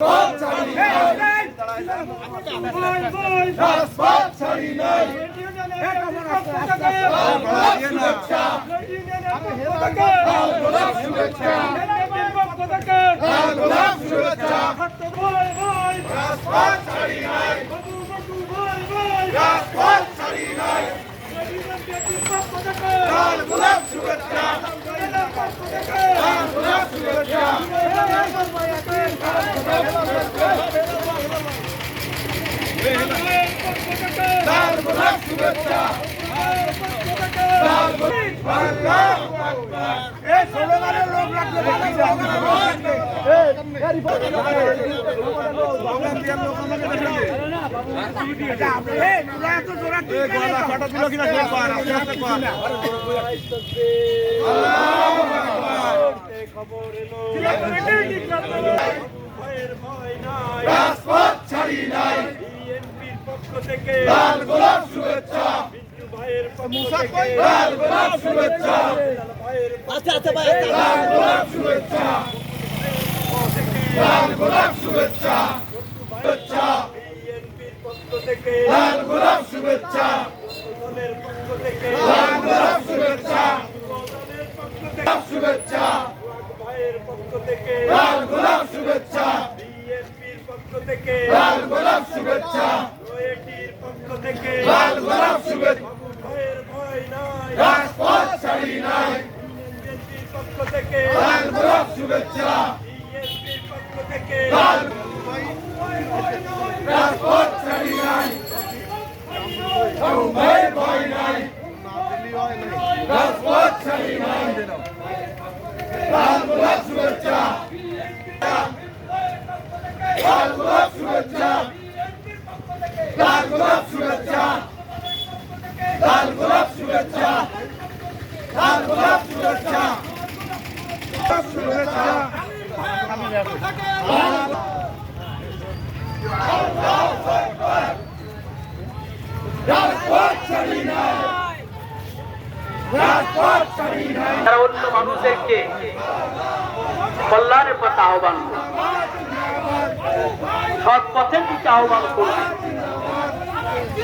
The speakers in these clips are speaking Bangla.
রাজপথ ছাড়ি নাই লাল গোলাপ শুভেচ্ছা লাল গোলাপ শুভেচ্ছা রাজপথ ছাড়ি নাই রাজপথ ছাড়ি নাই লাল গোলাপ শুভেচ্ছা লাল গোলাপ শুভেচ্ছা লাল গোলাপ শুভেচ্ছা লাল গোলাপ আল্লাহু এই ষোলোবারের লোক লাগবে রাজপথ ছাড়ি নাই লাল গোলাপ শুভেচ্ছা। লাল গোলাপ শুভেচ্ছা লাল গোলাপ শুভেচ্ছা। লাল গোলাপ শুভেচ্ছা। শুভেচ্ছা। লাল গোলাপ শুভেচ্ছা। লাল গোলাপ শুভেচ্ছা। গোলাপ শুভেচ্ছা। লাল গোলাপ শুভেচ্ছা। লাল গোলাপ শুভেচ্ছা। লাল গোলাপ শুভেচ্ছা রাজপথ ছাড়ি নাই লাল গোলাপ শুভেচ্ছা লাল রাজপথ ছাড়ি নাই ভয় ভয় নাই রাজপথ ছাড়ি নাই লাল গোলাপ শুভেচ্ছা লাল গোলাপ শুভেচ্ছা গোলাপ শুভেচ্ছা। লাল গোলাপ শুভেচ্ছা। লাল গোলাপ শুভেচ্ছা। অন্য মানুষদেরকে কল্যাণের পথে আহ্বান সৎ পথের দিকে আহ্বান করবে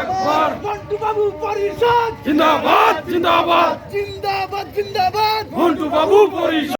আকবার মন্টু বাবু পরিষদ জিন্দাবাদ জিন্দাবাদ। জিন্দাবাদ জিন্দাবাদ। মন্টু বাবু পরিষদ।